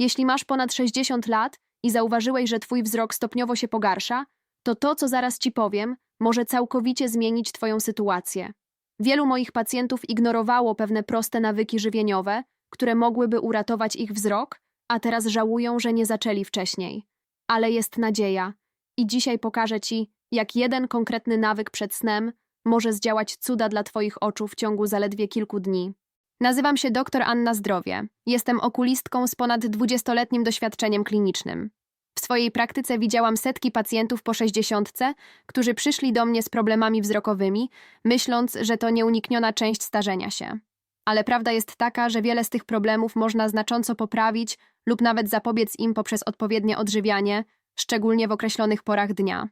Jeśli masz ponad 60 lat i zauważyłeś, że twój wzrok stopniowo się pogarsza, to to, co zaraz ci powiem, może całkowicie zmienić twoją sytuację. Wielu moich pacjentów ignorowało pewne proste nawyki żywieniowe, które mogłyby uratować ich wzrok, a teraz żałują, że nie zaczęli wcześniej. Ale jest nadzieja. I dzisiaj pokażę ci, jak jeden konkretny nawyk przed snem może zdziałać cuda dla twoich oczu w ciągu zaledwie kilku dni. Nazywam się dr Anna Zdrowie. Jestem okulistką z ponad 20-letnim doświadczeniem klinicznym. W swojej praktyce widziałam setki pacjentów po 60, którzy przyszli do mnie z problemami wzrokowymi, myśląc, że to nieunikniona część starzenia się. Ale prawda jest taka, że wiele z tych problemów można znacząco poprawić lub nawet zapobiec im poprzez odpowiednie odżywianie, szczególnie w określonych porach dnia.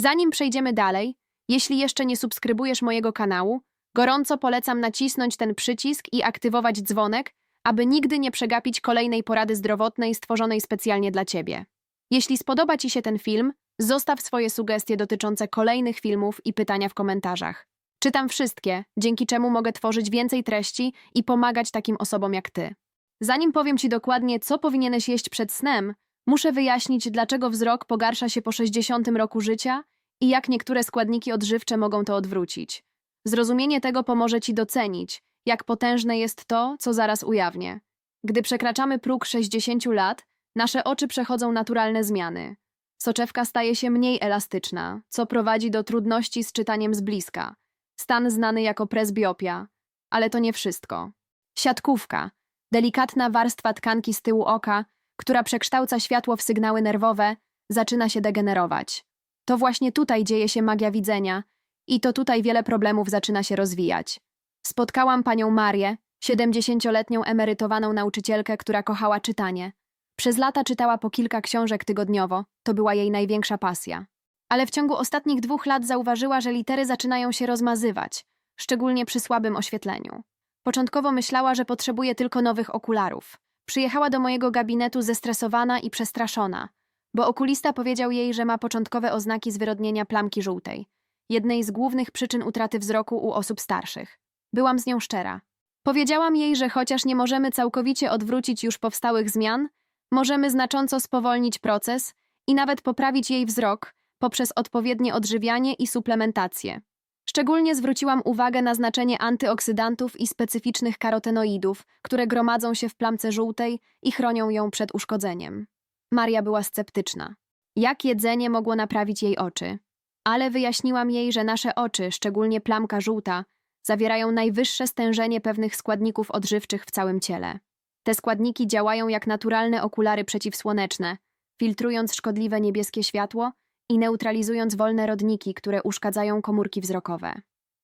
Zanim przejdziemy dalej, jeśli jeszcze nie subskrybujesz mojego kanału, gorąco polecam nacisnąć ten przycisk i aktywować dzwonek, aby nigdy nie przegapić kolejnej porady zdrowotnej stworzonej specjalnie dla Ciebie. Jeśli spodoba Ci się ten film, zostaw swoje sugestie dotyczące kolejnych filmów i pytania w komentarzach. Czytam wszystkie, dzięki czemu mogę tworzyć więcej treści i pomagać takim osobom jak Ty. Zanim powiem Ci dokładnie, co powinieneś jeść przed snem, muszę wyjaśnić, dlaczego wzrok pogarsza się po 60 roku życia i jak niektóre składniki odżywcze mogą to odwrócić. Zrozumienie tego pomoże Ci docenić, jak potężne jest to, co zaraz ujawnię. Gdy przekraczamy próg 60 lat, nasze oczy przechodzą naturalne zmiany. Soczewka staje się mniej elastyczna, co prowadzi do trudności z czytaniem z bliska. Stan znany jako presbiopia. Ale to nie wszystko. Siatkówka, delikatna warstwa tkanki z tyłu oka, która przekształca światło w sygnały nerwowe, zaczyna się degenerować. To właśnie tutaj dzieje się magia widzenia i to tutaj wiele problemów zaczyna się rozwijać. Spotkałam panią Marię, 70-letnią emerytowaną nauczycielkę, która kochała czytanie. Przez lata czytała po kilka książek tygodniowo, to była jej największa pasja. Ale w ciągu ostatnich dwóch lat zauważyła, że litery zaczynają się rozmazywać, szczególnie przy słabym oświetleniu. Początkowo myślała, że potrzebuje tylko nowych okularów. Przyjechała do mojego gabinetu zestresowana i przestraszona, bo okulista powiedział jej, że ma początkowe oznaki zwyrodnienia plamki żółtej, jednej z głównych przyczyn utraty wzroku u osób starszych. Byłam z nią szczera. Powiedziałam jej, że chociaż nie możemy całkowicie odwrócić już powstałych zmian, możemy znacząco spowolnić proces i nawet poprawić jej wzrok poprzez odpowiednie odżywianie i suplementację. Szczególnie zwróciłam uwagę na znaczenie antyoksydantów i specyficznych karotenoidów, które gromadzą się w plamce żółtej i chronią ją przed uszkodzeniem. Maria była sceptyczna. Jak jedzenie mogło naprawić jej oczy? Ale wyjaśniłam jej, że nasze oczy, szczególnie plamka żółta, zawierają najwyższe stężenie pewnych składników odżywczych w całym ciele. Te składniki działają jak naturalne okulary przeciwsłoneczne, filtrując szkodliwe niebieskie światło i neutralizując wolne rodniki, które uszkadzają komórki wzrokowe.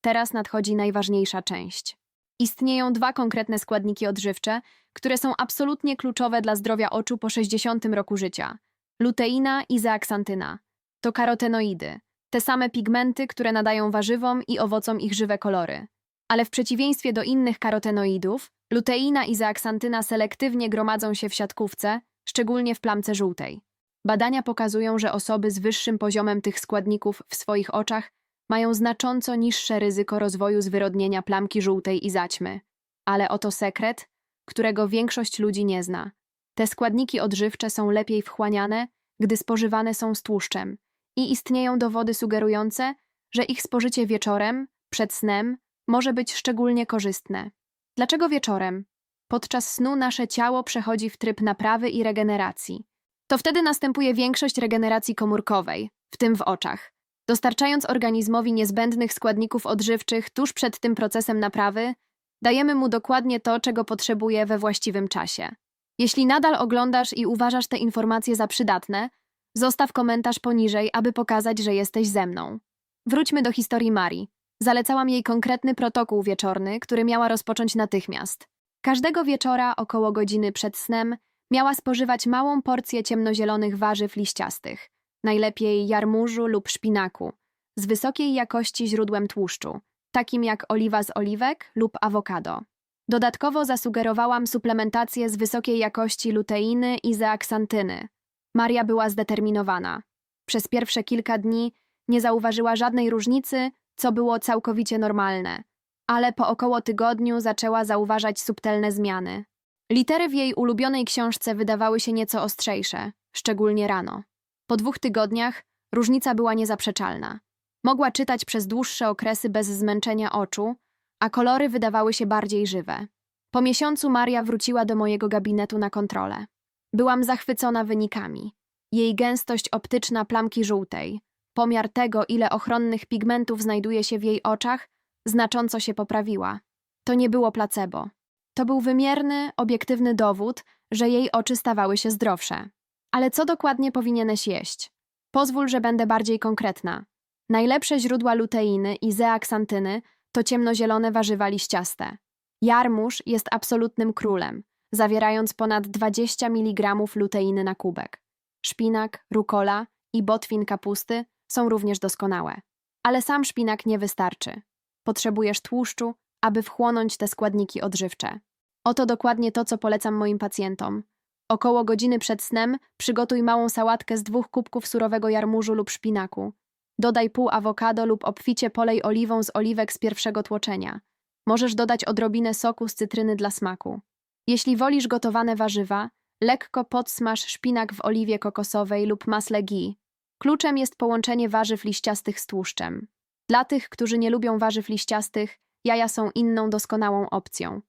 Teraz nadchodzi najważniejsza część. Istnieją dwa konkretne składniki odżywcze, które są absolutnie kluczowe dla zdrowia oczu po 60 roku życia: luteina i zeaksantyna. To karotenoidy, te same pigmenty, które nadają warzywom i owocom ich żywe kolory. Ale w przeciwieństwie do innych karotenoidów, luteina i zeaksantyna selektywnie gromadzą się w siatkówce, szczególnie w plamce żółtej. Badania pokazują, że osoby z wyższym poziomem tych składników w swoich oczach mają znacząco niższe ryzyko rozwoju zwyrodnienia plamki żółtej i zaćmy. Ale oto sekret, którego większość ludzi nie zna. Te składniki odżywcze są lepiej wchłaniane, gdy spożywane są z tłuszczem i istnieją dowody sugerujące, że ich spożycie wieczorem, przed snem, może być szczególnie korzystne. Dlaczego wieczorem? Podczas snu nasze ciało przechodzi w tryb naprawy i regeneracji. To wtedy następuje większość regeneracji komórkowej, w tym w oczach. Dostarczając organizmowi niezbędnych składników odżywczych tuż przed tym procesem naprawy, dajemy mu dokładnie to, czego potrzebuje we właściwym czasie. Jeśli nadal oglądasz i uważasz te informacje za przydatne, zostaw komentarz poniżej, aby pokazać, że jesteś ze mną. Wróćmy do historii Marii. Zalecałam jej konkretny protokół wieczorny, który miała rozpocząć natychmiast. Każdego wieczora, około godziny przed snem, miała spożywać małą porcję ciemnozielonych warzyw liściastych, najlepiej jarmużu lub szpinaku, z wysokiej jakości źródłem tłuszczu, takim jak oliwa z oliwek lub awokado. Dodatkowo zasugerowałam suplementację z wysokiej jakości luteiny i zeaksantyny. Maria była zdeterminowana. Przez pierwsze kilka dni nie zauważyła żadnej różnicy, co było całkowicie normalne, ale po około tygodniu zaczęła zauważać subtelne zmiany. Litery w jej ulubionej książce wydawały się nieco ostrzejsze, szczególnie rano. Po dwóch tygodniach różnica była niezaprzeczalna. Mogła czytać przez dłuższe okresy bez zmęczenia oczu, a kolory wydawały się bardziej żywe. Po miesiącu Maria wróciła do mojego gabinetu na kontrolę. Byłam zachwycona wynikami. Jej gęstość optyczna plamki żółtej, pomiar tego, ile ochronnych pigmentów znajduje się w jej oczach, znacząco się poprawiła. To nie było placebo. To był wymierny, obiektywny dowód, że jej oczy stawały się zdrowsze. Ale co dokładnie powinieneś jeść? Pozwól, że będę bardziej konkretna. Najlepsze źródła luteiny i zeaksantyny to ciemnozielone warzywa liściaste. Jarmuż jest absolutnym królem, zawierając ponad 20 mg luteiny na kubek. Szpinak, rukola i botwin kapusty są również doskonałe. Ale sam szpinak nie wystarczy. Potrzebujesz tłuszczu, aby wchłonąć te składniki odżywcze. Oto dokładnie to, co polecam moim pacjentom. Około godziny przed snem przygotuj małą sałatkę z dwóch kubków surowego jarmużu lub szpinaku. Dodaj pół awokado lub obficie polej oliwą z oliwek z pierwszego tłoczenia. Możesz dodać odrobinę soku z cytryny dla smaku. Jeśli wolisz gotowane warzywa, lekko podsmaż szpinak w oliwie kokosowej lub masle ghee. Kluczem jest połączenie warzyw liściastych z tłuszczem. Dla tych, którzy nie lubią warzyw liściastych, jaja są inną doskonałą opcją.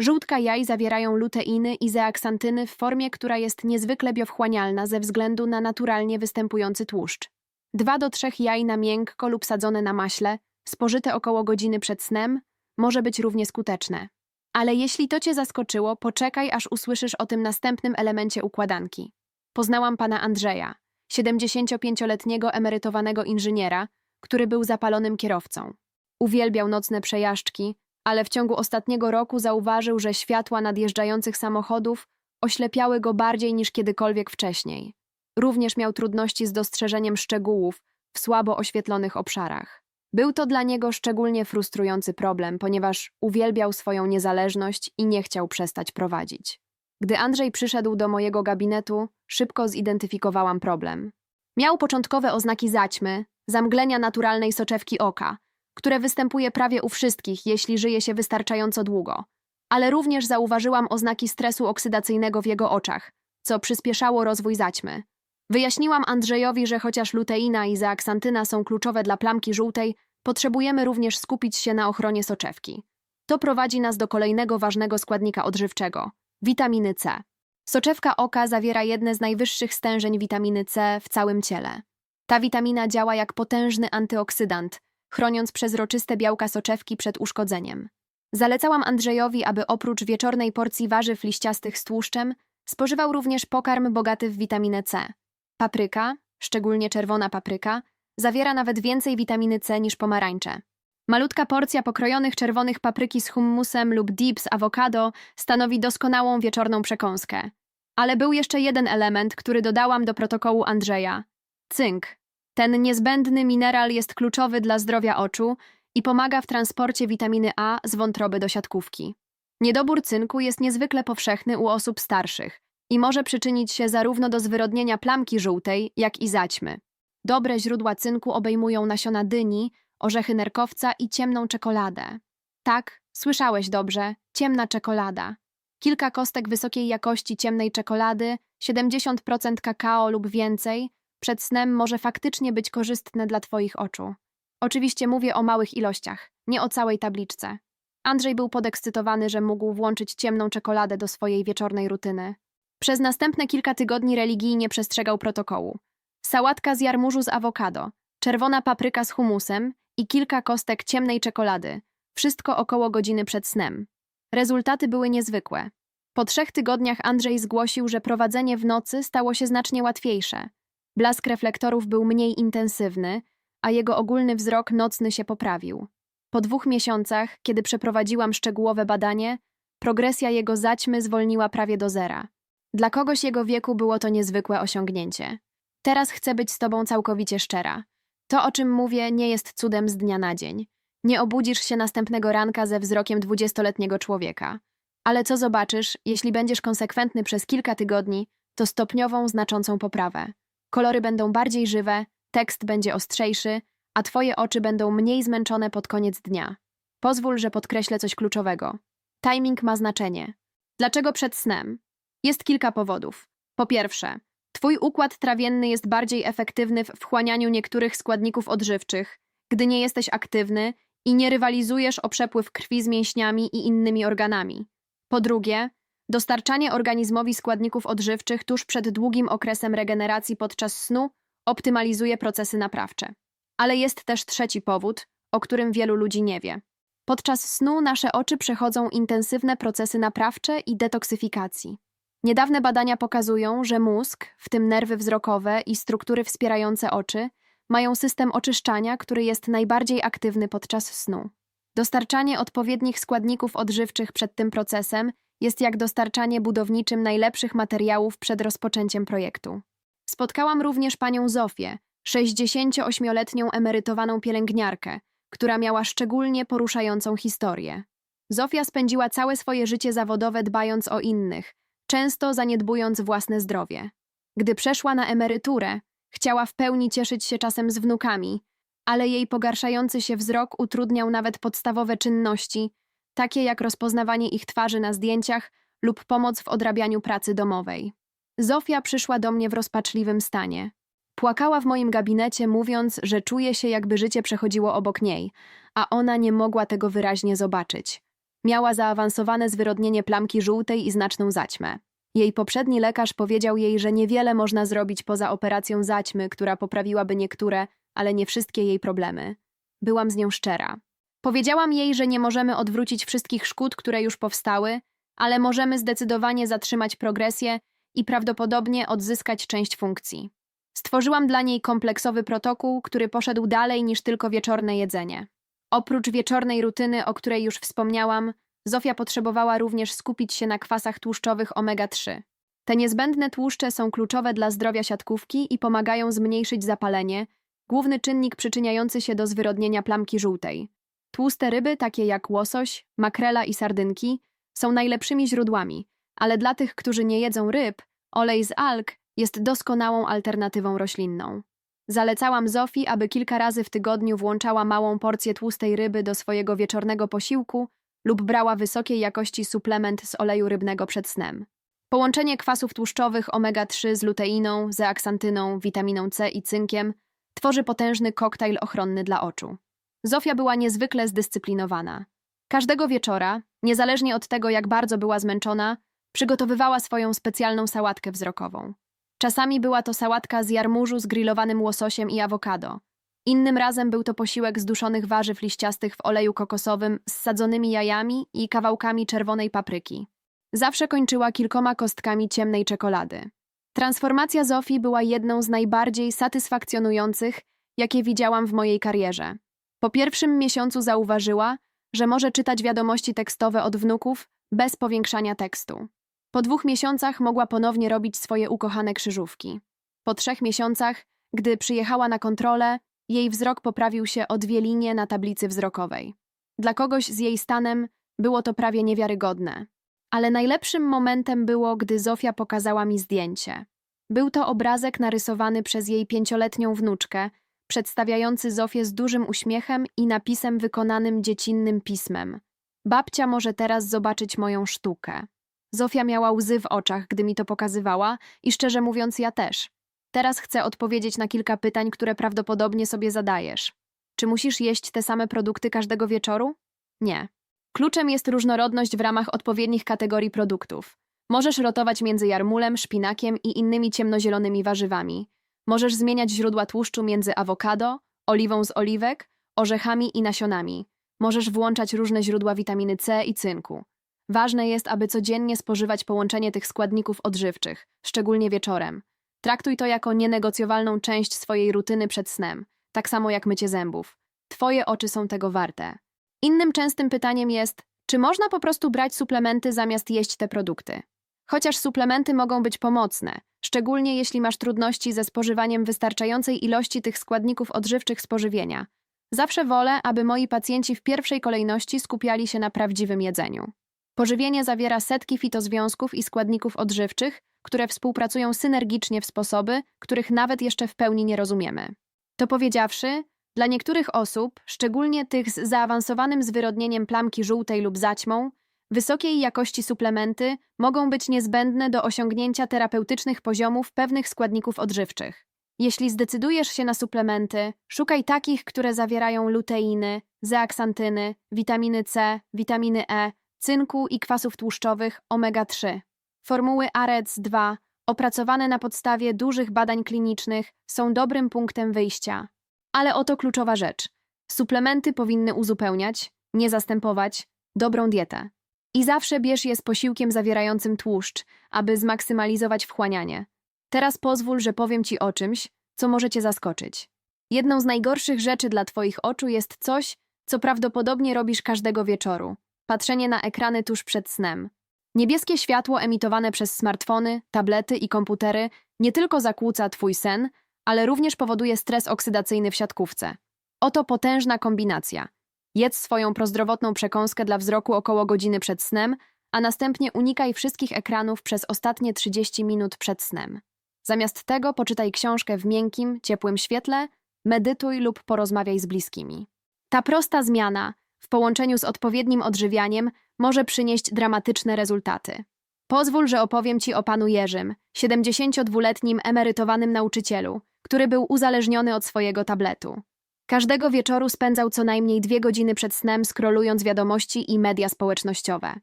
Żółtka jaj zawierają luteiny i zeaksantyny w formie, która jest niezwykle biowchłanialna ze względu na naturalnie występujący tłuszcz. Dwa do trzech jaj na miękko lub sadzone na maśle, spożyte około godziny przed snem, może być równie skuteczne. Ale jeśli to cię zaskoczyło, poczekaj, aż usłyszysz o tym następnym elemencie układanki. Poznałam pana Andrzeja, 75-letniego emerytowanego inżyniera, który był zapalonym kierowcą. Uwielbiał nocne przejażdżki, ale w ciągu ostatniego roku zauważył, że światła nadjeżdżających samochodów oślepiały go bardziej niż kiedykolwiek wcześniej. Również miał trudności z dostrzeżeniem szczegółów w słabo oświetlonych obszarach. Był to dla niego szczególnie frustrujący problem, ponieważ uwielbiał swoją niezależność i nie chciał przestać prowadzić. Gdy Andrzej przyszedł do mojego gabinetu, szybko zidentyfikowałam problem. Miał początkowe oznaki zaćmy, zamglenia naturalnej soczewki oka, które występuje prawie u wszystkich, jeśli żyje się wystarczająco długo. Ale również zauważyłam oznaki stresu oksydacyjnego w jego oczach, co przyspieszało rozwój zaćmy. Wyjaśniłam Andrzejowi, że chociaż luteina i zeaksantyna są kluczowe dla plamki żółtej, potrzebujemy również skupić się na ochronie soczewki. To prowadzi nas do kolejnego ważnego składnika odżywczego witaminy C. Soczewka oka zawiera jedne z najwyższych stężeń witaminy C w całym ciele. Ta witamina działa jak potężny antyoksydant, chroniąc przezroczyste białka soczewki przed uszkodzeniem. Zalecałam Andrzejowi, aby oprócz wieczornej porcji warzyw liściastych z tłuszczem, spożywał również pokarm bogaty w witaminę C. Papryka, szczególnie czerwona papryka, zawiera nawet więcej witaminy C niż pomarańcze. Malutka porcja pokrojonych czerwonych papryki z hummusem lub dip z awokado stanowi doskonałą wieczorną przekąskę. Ale był jeszcze jeden element, który dodałam do protokołu Andrzeja. Cynk. Ten niezbędny mineral jest kluczowy dla zdrowia oczu i pomaga w transporcie witaminy A z wątroby do siatkówki. Niedobór cynku jest niezwykle powszechny u osób starszych i może przyczynić się zarówno do zwyrodnienia plamki żółtej, jak i zaćmy. Dobre źródła cynku obejmują nasiona dyni, orzechy nerkowca i ciemną czekoladę. Tak, słyszałeś dobrze, ciemna czekolada. Kilka kostek wysokiej jakości ciemnej czekolady, 70% kakao lub więcej, przed snem może faktycznie być korzystne dla Twoich oczu. Oczywiście mówię o małych ilościach, nie o całej tabliczce. Andrzej był podekscytowany, że mógł włączyć ciemną czekoladę do swojej wieczornej rutyny. Przez następne kilka tygodni religijnie przestrzegał protokołu. Sałatka z jarmużu z awokado, czerwona papryka z humusem i kilka kostek ciemnej czekolady. Wszystko około godziny przed snem. Rezultaty były niezwykłe. Po trzech tygodniach Andrzej zgłosił, że prowadzenie w nocy stało się znacznie łatwiejsze. Blask reflektorów był mniej intensywny, a jego ogólny wzrok nocny się poprawił. Po dwóch miesiącach, kiedy przeprowadziłam szczegółowe badanie, progresja jego zaćmy zwolniła prawie do zera. Dla kogoś jego wieku było to niezwykłe osiągnięcie. Teraz chcę być z tobą całkowicie szczera. To, o czym mówię, nie jest cudem z dnia na dzień. Nie obudzisz się następnego ranka ze wzrokiem dwudziestoletniego człowieka. Ale co zobaczysz, jeśli będziesz konsekwentny przez kilka tygodni, to stopniową, znaczącą poprawę. Kolory będą bardziej żywe, tekst będzie ostrzejszy, a twoje oczy będą mniej zmęczone pod koniec dnia. Pozwól, że podkreślę coś kluczowego. Timing ma znaczenie. Dlaczego przed snem? Jest kilka powodów. Po pierwsze, Twój układ trawienny jest bardziej efektywny w wchłanianiu niektórych składników odżywczych, gdy nie jesteś aktywny i nie rywalizujesz o przepływ krwi z mięśniami i innymi organami. Po drugie, dostarczanie organizmowi składników odżywczych tuż przed długim okresem regeneracji podczas snu optymalizuje procesy naprawcze. Ale jest też trzeci powód, o którym wielu ludzi nie wie. Podczas snu nasze oczy przechodzą intensywne procesy naprawcze i detoksyfikacji. Niedawne badania pokazują, że mózg, w tym nerwy wzrokowe i struktury wspierające oczy, mają system oczyszczania, który jest najbardziej aktywny podczas snu. Dostarczanie odpowiednich składników odżywczych przed tym procesem jest jak dostarczanie budowniczym najlepszych materiałów przed rozpoczęciem projektu. Spotkałam również panią Zofię, 68-letnią emerytowaną pielęgniarkę, która miała szczególnie poruszającą historię. Zofia spędziła całe swoje życie zawodowe dbając o innych, często zaniedbując własne zdrowie. Gdy przeszła na emeryturę, chciała w pełni cieszyć się czasem z wnukami, ale jej pogarszający się wzrok utrudniał nawet podstawowe czynności, takie jak rozpoznawanie ich twarzy na zdjęciach lub pomoc w odrabianiu pracy domowej. Zofia przyszła do mnie w rozpaczliwym stanie. Płakała w moim gabinecie, mówiąc, że czuje się, jakby życie przechodziło obok niej, a ona nie mogła tego wyraźnie zobaczyć. Miała zaawansowane zwyrodnienie plamki żółtej i znaczną zaćmę. Jej poprzedni lekarz powiedział jej, że niewiele można zrobić poza operacją zaćmy, która poprawiłaby niektóre, ale nie wszystkie jej problemy. Byłam z nią szczera. Powiedziałam jej, że nie możemy odwrócić wszystkich szkód, które już powstały, ale możemy zdecydowanie zatrzymać progresję i prawdopodobnie odzyskać część funkcji. Stworzyłam dla niej kompleksowy protokół, który poszedł dalej niż tylko wieczorne jedzenie. Oprócz wieczornej rutyny, o której już wspomniałam, Zofia potrzebowała również skupić się na kwasach tłuszczowych omega-3. Te niezbędne tłuszcze są kluczowe dla zdrowia siatkówki i pomagają zmniejszyć zapalenie, główny czynnik przyczyniający się do zwyrodnienia plamki żółtej. Tłuste ryby, takie jak łosoś, makrela i sardynki, są najlepszymi źródłami, ale dla tych, którzy nie jedzą ryb, olej z alg jest doskonałą alternatywą roślinną. Zalecałam Zofii, aby kilka razy w tygodniu włączała małą porcję tłustej ryby do swojego wieczornego posiłku lub brała wysokiej jakości suplement z oleju rybnego przed snem. Połączenie kwasów tłuszczowych omega-3 z luteiną, zeaksantyną, witaminą C i cynkiem tworzy potężny koktajl ochronny dla oczu. Zofia była niezwykle zdyscyplinowana. Każdego wieczora, niezależnie od tego, jak bardzo była zmęczona, przygotowywała swoją specjalną sałatkę wzrokową. Czasami była to sałatka z jarmużu z grillowanym łososiem i awokado. Innym razem był to posiłek z duszonych warzyw liściastych w oleju kokosowym z sadzonymi jajami i kawałkami czerwonej papryki. Zawsze kończyła kilkoma kostkami ciemnej czekolady. Transformacja Zofii była jedną z najbardziej satysfakcjonujących, jakie widziałam w mojej karierze. Po pierwszym miesiącu zauważyła, że może czytać wiadomości tekstowe od wnuków bez powiększania tekstu. Po dwóch miesiącach mogła ponownie robić swoje ukochane krzyżówki. Po trzech miesiącach, gdy przyjechała na kontrolę, jej wzrok poprawił się o dwie linie na tablicy wzrokowej. Dla kogoś z jej stanem było to prawie niewiarygodne. Ale najlepszym momentem było, gdy Zofia pokazała mi zdjęcie. Był to obrazek narysowany przez jej pięcioletnią wnuczkę, przedstawiający Zofię z dużym uśmiechem i napisem wykonanym dziecinnym pismem. Babcia może teraz zobaczyć moją sztukę. Zofia miała łzy w oczach, gdy mi to pokazywała i szczerze mówiąc ja też. Teraz chcę odpowiedzieć na kilka pytań, które prawdopodobnie sobie zadajesz. Czy musisz jeść te same produkty każdego wieczoru? Nie. Kluczem jest różnorodność w ramach odpowiednich kategorii produktów. Możesz rotować między jarmulem, szpinakiem i innymi ciemnozielonymi warzywami. Możesz zmieniać źródła tłuszczu między awokado, oliwą z oliwek, orzechami i nasionami. Możesz włączać różne źródła witaminy C i cynku. Ważne jest, aby codziennie spożywać połączenie tych składników odżywczych, szczególnie wieczorem. Traktuj to jako nienegocjowalną część swojej rutyny przed snem, tak samo jak mycie zębów. Twoje oczy są tego warte. Innym częstym pytaniem jest, czy można po prostu brać suplementy zamiast jeść te produkty? Chociaż suplementy mogą być pomocne, szczególnie jeśli masz trudności ze spożywaniem wystarczającej ilości tych składników odżywczych z pożywienia. Zawsze wolę, aby moi pacjenci w pierwszej kolejności skupiali się na prawdziwym jedzeniu. Pożywienie zawiera setki fitozwiązków i składników odżywczych, które współpracują synergicznie w sposoby, których nawet jeszcze w pełni nie rozumiemy. To powiedziawszy, dla niektórych osób, szczególnie tych z zaawansowanym zwyrodnieniem plamki żółtej lub zaćmą, Wysokiej jakości suplementy mogą być niezbędne do osiągnięcia terapeutycznych poziomów pewnych składników odżywczych. Jeśli zdecydujesz się na suplementy, szukaj takich, które zawierają luteiny, zeaksantyny, witaminy C, witaminy E, cynku i kwasów tłuszczowych omega-3. Formuły AREDS-2, opracowane na podstawie dużych badań klinicznych, są dobrym punktem wyjścia. Ale oto kluczowa rzecz. Suplementy powinny uzupełniać, nie zastępować, dobrą dietę. I zawsze bierz je z posiłkiem zawierającym tłuszcz, aby zmaksymalizować wchłanianie. Teraz pozwól, że powiem ci o czymś, co może cię zaskoczyć. Jedną z najgorszych rzeczy dla twoich oczu jest coś, co prawdopodobnie robisz każdego wieczoru. Patrzenie na ekrany tuż przed snem. Niebieskie światło emitowane przez smartfony, tablety i komputery nie tylko zakłóca twój sen, ale również powoduje stres oksydacyjny w siatkówce. Oto potężna kombinacja. Jedz swoją prozdrowotną przekąskę dla wzroku około godziny przed snem, a następnie unikaj wszystkich ekranów przez ostatnie 30 minut przed snem. Zamiast tego poczytaj książkę w miękkim, ciepłym świetle, medytuj lub porozmawiaj z bliskimi. Ta prosta zmiana, w połączeniu z odpowiednim odżywianiem, może przynieść dramatyczne rezultaty. Pozwól, że opowiem Ci o panu Jerzym, 72-letnim emerytowanym nauczycielu, który był uzależniony od swojego tabletu. Każdego wieczoru spędzał co najmniej dwie godziny przed snem skrolując wiadomości i media społecznościowe.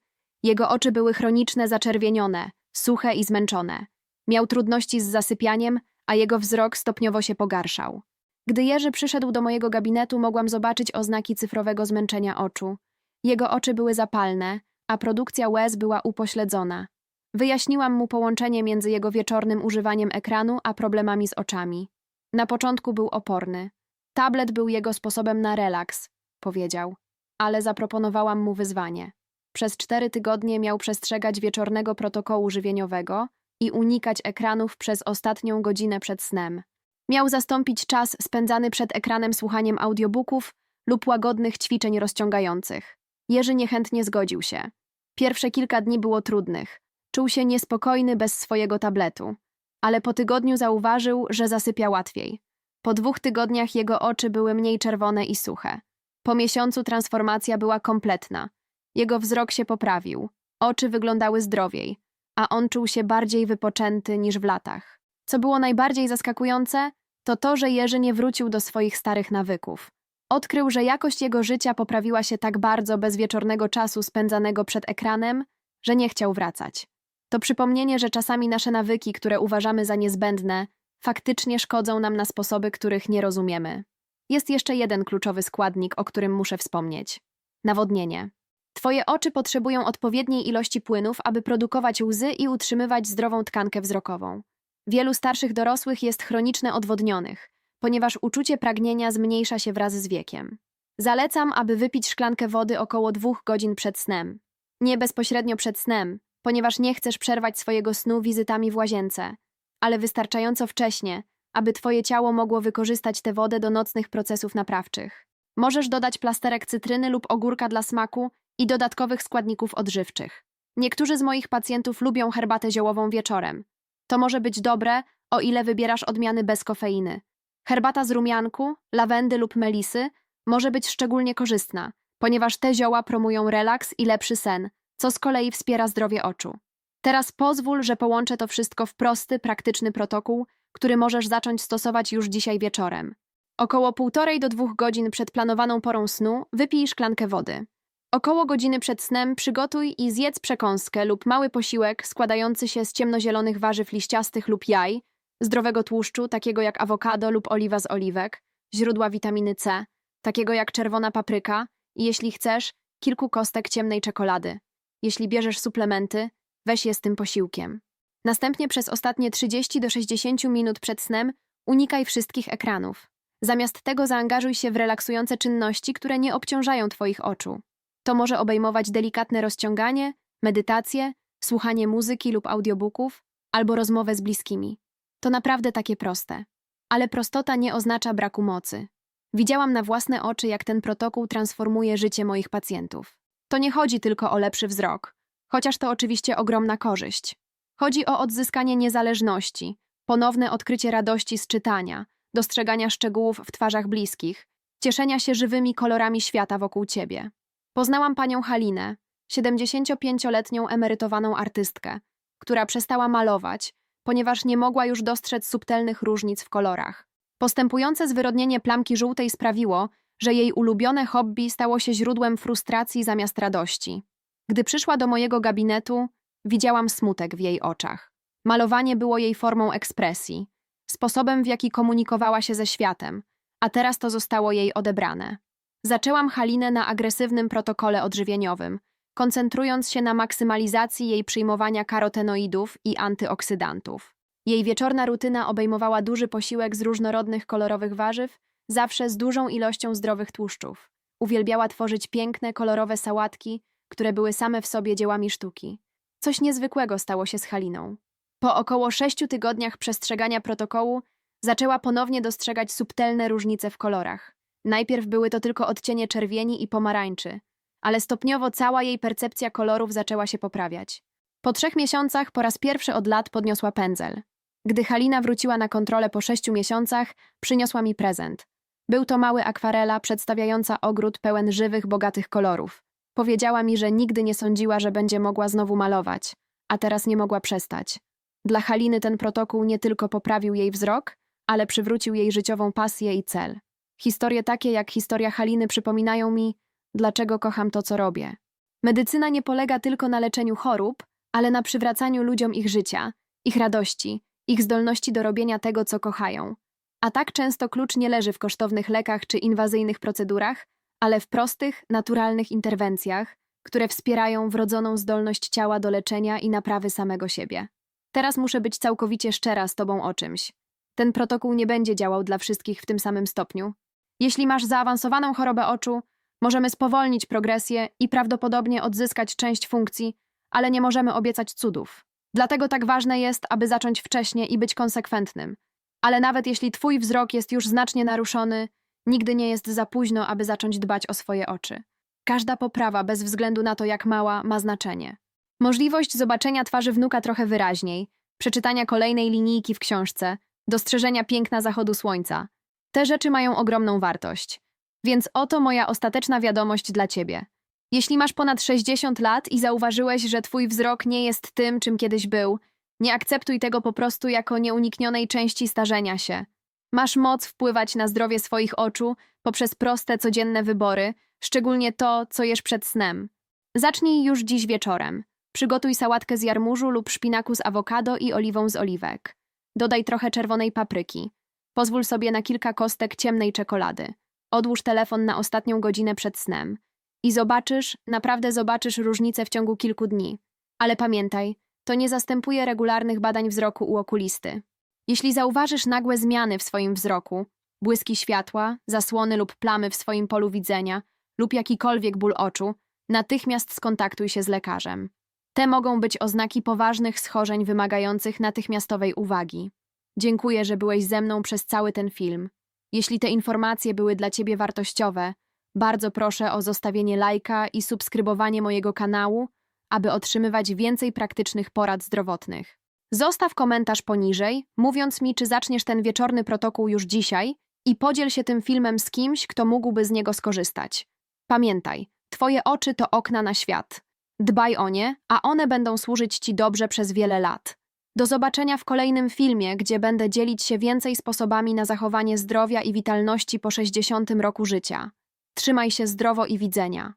Jego oczy były chroniczne zaczerwienione, suche i zmęczone. Miał trudności z zasypianiem, a jego wzrok stopniowo się pogarszał. Gdy Jerzy przyszedł do mojego gabinetu, mogłam zobaczyć oznaki cyfrowego zmęczenia oczu. Jego oczy były zapalne, a produkcja łez była upośledzona. Wyjaśniłam mu połączenie między jego wieczornym używaniem ekranu a problemami z oczami. Na początku był oporny. Tablet był jego sposobem na relaks, powiedział, ale zaproponowałam mu wyzwanie. Przez cztery tygodnie miał przestrzegać wieczornego protokołu żywieniowego i unikać ekranów przez ostatnią godzinę przed snem. Miał zastąpić czas spędzany przed ekranem słuchaniem audiobooków lub łagodnych ćwiczeń rozciągających. Jerzy niechętnie zgodził się. Pierwsze kilka dni było trudnych. Czuł się niespokojny bez swojego tabletu, ale po tygodniu zauważył, że zasypia łatwiej. Po dwóch tygodniach jego oczy były mniej czerwone i suche. Po miesiącu transformacja była kompletna. Jego wzrok się poprawił, oczy wyglądały zdrowiej, a on czuł się bardziej wypoczęty niż w latach. Co było najbardziej zaskakujące, to to, że Jerzy nie wrócił do swoich starych nawyków. Odkrył, że jakość jego życia poprawiła się tak bardzo bez wieczornego czasu spędzanego przed ekranem, że nie chciał wracać. To przypomnienie, że czasami nasze nawyki, które uważamy za niezbędne, faktycznie szkodzą nam na sposoby, których nie rozumiemy. Jest jeszcze jeden kluczowy składnik, o którym muszę wspomnieć nawodnienie. Twoje oczy potrzebują odpowiedniej ilości płynów, aby produkować łzy i utrzymywać zdrową tkankę wzrokową. Wielu starszych dorosłych jest chronicznie odwodnionych, ponieważ uczucie pragnienia zmniejsza się wraz z wiekiem. Zalecam, aby wypić szklankę wody około dwóch godzin przed snem. Nie bezpośrednio przed snem, ponieważ nie chcesz przerwać swojego snu wizytami w łazience, ale wystarczająco wcześnie, aby twoje ciało mogło wykorzystać tę wodę do nocnych procesów naprawczych. Możesz dodać plasterek cytryny lub ogórka dla smaku i dodatkowych składników odżywczych. Niektórzy z moich pacjentów lubią herbatę ziołową wieczorem. To może być dobre, o ile wybierasz odmiany bez kofeiny. Herbata z rumianku, lawendy lub melisy może być szczególnie korzystna, ponieważ te zioła promują relaks i lepszy sen, co z kolei wspiera zdrowie oczu. Teraz pozwól, że połączę to wszystko w prosty, praktyczny protokół, który możesz zacząć stosować już dzisiaj wieczorem. Około półtorej do dwóch godzin przed planowaną porą snu wypij szklankę wody. Około godziny przed snem przygotuj i zjedz przekąskę lub mały posiłek składający się z ciemnozielonych warzyw liściastych lub jaj, zdrowego tłuszczu, takiego jak awokado lub oliwa z oliwek, źródła witaminy C, takiego jak czerwona papryka i jeśli chcesz, kilku kostek ciemnej czekolady. Jeśli bierzesz suplementy, weź je z tym posiłkiem. Następnie przez ostatnie 30 do 60 minut przed snem unikaj wszystkich ekranów. Zamiast tego zaangażuj się w relaksujące czynności, które nie obciążają Twoich oczu. To może obejmować delikatne rozciąganie, medytację, słuchanie muzyki lub audiobooków, albo rozmowę z bliskimi. To naprawdę takie proste. Ale prostota nie oznacza braku mocy. Widziałam na własne oczy, jak ten protokół transformuje życie moich pacjentów. To nie chodzi tylko o lepszy wzrok, chociaż to oczywiście ogromna korzyść. Chodzi o odzyskanie niezależności, ponowne odkrycie radości z czytania, dostrzegania szczegółów w twarzach bliskich, cieszenia się żywymi kolorami świata wokół ciebie. Poznałam panią Halinę, 75-letnią emerytowaną artystkę, która przestała malować, ponieważ nie mogła już dostrzec subtelnych różnic w kolorach. Postępujące zwyrodnienie plamki żółtej sprawiło, że jej ulubione hobby stało się źródłem frustracji zamiast radości. Gdy przyszła do mojego gabinetu, widziałam smutek w jej oczach. Malowanie było jej formą ekspresji, sposobem w jaki komunikowała się ze światem, a teraz to zostało jej odebrane. Zaczęłam Halinę na agresywnym protokole odżywieniowym, koncentrując się na maksymalizacji jej przyjmowania karotenoidów i antyoksydantów. Jej wieczorna rutyna obejmowała duży posiłek z różnorodnych kolorowych warzyw, zawsze z dużą ilością zdrowych tłuszczów. Uwielbiała tworzyć piękne, kolorowe sałatki, które były same w sobie dziełami sztuki. Coś niezwykłego stało się z Haliną. Po około sześciu tygodniach przestrzegania protokołu zaczęła ponownie dostrzegać subtelne różnice w kolorach. Najpierw były to tylko odcienie czerwieni i pomarańczy, ale stopniowo cała jej percepcja kolorów zaczęła się poprawiać. Po trzech miesiącach po raz pierwszy od lat podniosła pędzel. Gdy Halina wróciła na kontrolę po sześciu miesiącach, przyniosła mi prezent. Był to mały akwarela przedstawiająca ogród pełen żywych, bogatych kolorów. Powiedziała mi, że nigdy nie sądziła, że będzie mogła znowu malować, a teraz nie mogła przestać. Dla Haliny ten protokół nie tylko poprawił jej wzrok, ale przywrócił jej życiową pasję i cel. Historie takie jak historia Haliny przypominają mi, dlaczego kocham to, co robię. Medycyna nie polega tylko na leczeniu chorób, ale na przywracaniu ludziom ich życia, ich radości, ich zdolności do robienia tego, co kochają. A tak często klucz nie leży w kosztownych lekach czy inwazyjnych procedurach, ale w prostych, naturalnych interwencjach, które wspierają wrodzoną zdolność ciała do leczenia i naprawy samego siebie. Teraz muszę być całkowicie szczera z tobą o czymś. Ten protokół nie będzie działał dla wszystkich w tym samym stopniu. Jeśli masz zaawansowaną chorobę oczu, możemy spowolnić progresję i prawdopodobnie odzyskać część funkcji, ale nie możemy obiecać cudów. Dlatego tak ważne jest, aby zacząć wcześnie i być konsekwentnym. Ale nawet jeśli twój wzrok jest już znacznie naruszony, nigdy nie jest za późno, aby zacząć dbać o swoje oczy. Każda poprawa, bez względu na to, jak mała, ma znaczenie. Możliwość zobaczenia twarzy wnuka trochę wyraźniej, przeczytania kolejnej linijki w książce, dostrzeżenia piękna zachodu słońca. Te rzeczy mają ogromną wartość. Więc oto moja ostateczna wiadomość dla ciebie. Jeśli masz ponad 60 lat i zauważyłeś, że twój wzrok nie jest tym, czym kiedyś był, nie akceptuj tego po prostu jako nieuniknionej części starzenia się. Masz moc wpływać na zdrowie swoich oczu poprzez proste, codzienne wybory, szczególnie to, co jesz przed snem. Zacznij już dziś wieczorem. Przygotuj sałatkę z jarmużu lub szpinaku z awokado i oliwą z oliwek. Dodaj trochę czerwonej papryki. Pozwól sobie na kilka kostek ciemnej czekolady. Odłóż telefon na ostatnią godzinę przed snem. I zobaczysz, naprawdę zobaczysz różnicę w ciągu kilku dni. Ale pamiętaj, to nie zastępuje regularnych badań wzroku u okulisty. Jeśli zauważysz nagłe zmiany w swoim wzroku, błyski światła, zasłony lub plamy w swoim polu widzenia lub jakikolwiek ból oczu, natychmiast skontaktuj się z lekarzem. Te mogą być oznaki poważnych schorzeń wymagających natychmiastowej uwagi. Dziękuję, że byłeś ze mną przez cały ten film. Jeśli te informacje były dla Ciebie wartościowe, bardzo proszę o zostawienie lajka i subskrybowanie mojego kanału, aby otrzymywać więcej praktycznych porad zdrowotnych. Zostaw komentarz poniżej, mówiąc mi, czy zaczniesz ten wieczorny protokół już dzisiaj i podziel się tym filmem z kimś, kto mógłby z niego skorzystać. Pamiętaj, Twoje oczy to okna na świat. Dbaj o nie, a one będą służyć Ci dobrze przez wiele lat. Do zobaczenia w kolejnym filmie, gdzie będę dzielić się więcej sposobami na zachowanie zdrowia i witalności po 60 roku życia. Trzymaj się zdrowo i widzenia.